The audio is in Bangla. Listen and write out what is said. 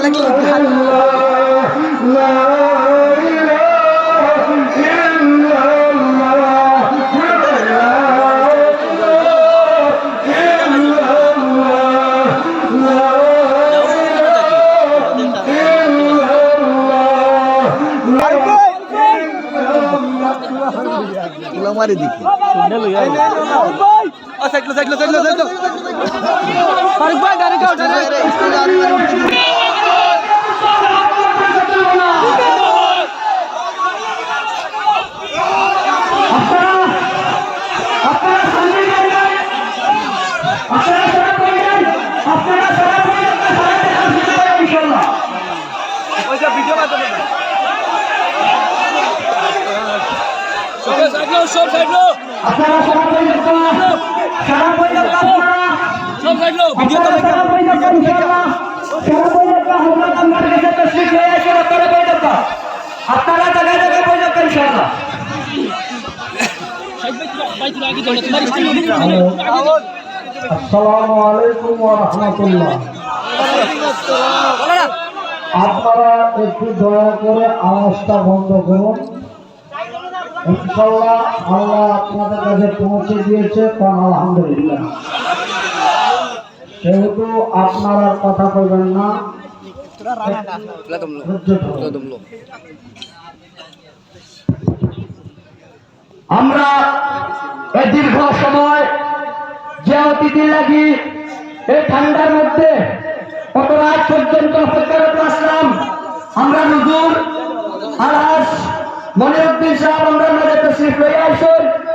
তাহলে কি মারি দেখি যান আপনারা জায়গায় জায়গায় করে যান ইনশাআল্লাহ। আসসালামু আলাইকুম ওয়া রাহমাতুল্লাহ। আপনারা একটু দয়া করে আওয়াজটা বন্ধ করুন। আল্লাহ আপনাদের কাছে পৌঁছে দিয়েছে কারণ আলহামদুলিল্লাহ। সেহেতু আপনারা কথা বলবেন না, আমরা এই দীর্ঘ সময় যে অতিথি লাগি এই ঠান্ডার মধ্যে কত রাত পর্যন্ত অপেক্ষা আসলাম? আমরা নজুর আলাস মনিউদ্দিন সাহেব, আমরা মাঝে তশরিফ লই আইসুন